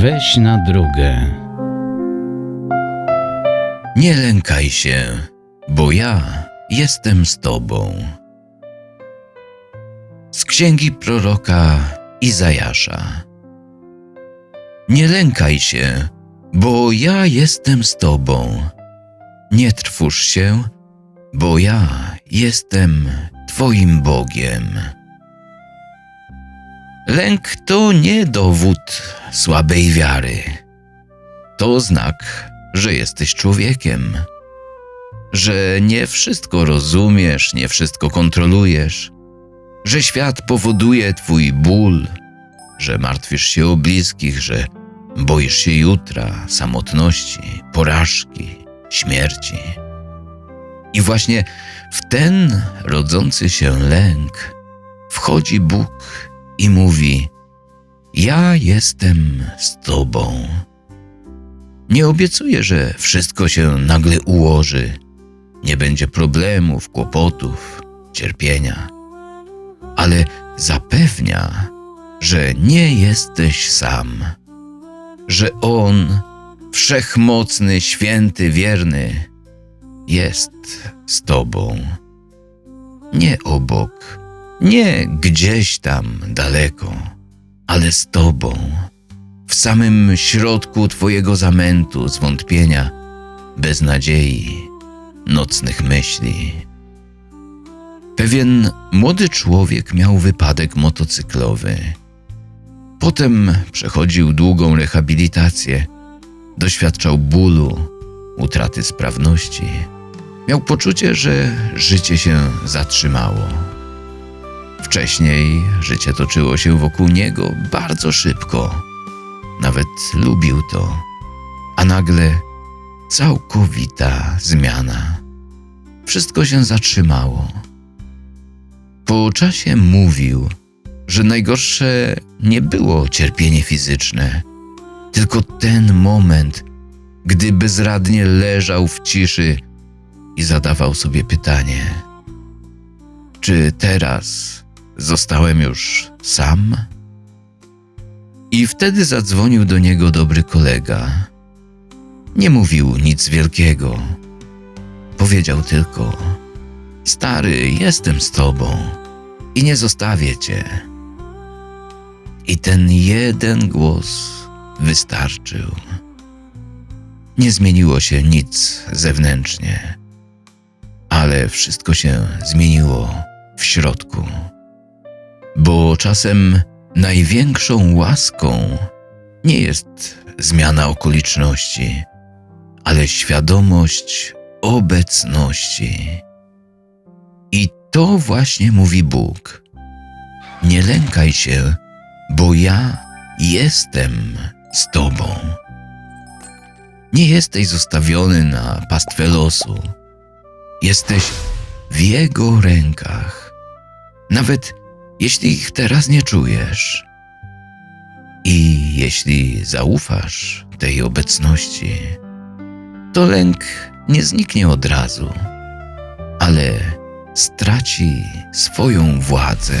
Weź na drogę. Nie lękaj się, bo ja jestem z tobą. Z księgi proroka Izajasza. Nie lękaj się, bo ja jestem z tobą. Nie trwóż się, bo ja jestem twoim Bogiem. Lęk to nie dowód słabej wiary. To znak, że jesteś człowiekiem, że nie wszystko rozumiesz, nie wszystko kontrolujesz, że świat powoduje twój ból, że martwisz się o bliskich, że boisz się jutra, samotności, porażki, śmierci. I właśnie w ten rodzący się lęk wchodzi Bóg i mówi: Ja jestem z Tobą. Nie obiecuję, że wszystko się nagle ułoży, nie będzie problemów, kłopotów, cierpienia, ale zapewnia, że nie jesteś sam, że On, wszechmocny, święty, wierny, jest z Tobą. Nie obok, nie gdzieś tam daleko, ale z Tobą w samym środku Twojego zamętu, zwątpienia, beznadziei, nocnych myśli. Pewien młody człowiek miał wypadek motocyklowy. Potem przechodził długą rehabilitację, doświadczał bólu, utraty sprawności. Miał poczucie, że życie się zatrzymało. Wcześniej życie toczyło się wokół niego bardzo szybko nawet lubił to, a nagle całkowita zmiana. Wszystko się zatrzymało. Po czasie mówił, że najgorsze nie było cierpienie fizyczne, tylko ten moment, gdy bezradnie leżał w ciszy i zadawał sobie pytanie: Czy teraz zostałem już sam? I wtedy zadzwonił do niego dobry kolega. Nie mówił nic wielkiego. Powiedział tylko: Stary, jestem z tobą i nie zostawię cię. I ten jeden głos wystarczył. Nie zmieniło się nic zewnętrznie, ale wszystko się zmieniło w środku. Bo czasem Największą łaską nie jest zmiana okoliczności, ale świadomość obecności. I to właśnie mówi Bóg. Nie lękaj się, bo ja jestem z Tobą. Nie jesteś zostawiony na pastwę losu. Jesteś w Jego rękach. Nawet jeśli ich teraz nie czujesz. I jeśli zaufasz tej obecności, to lęk nie zniknie od razu, ale straci swoją władzę.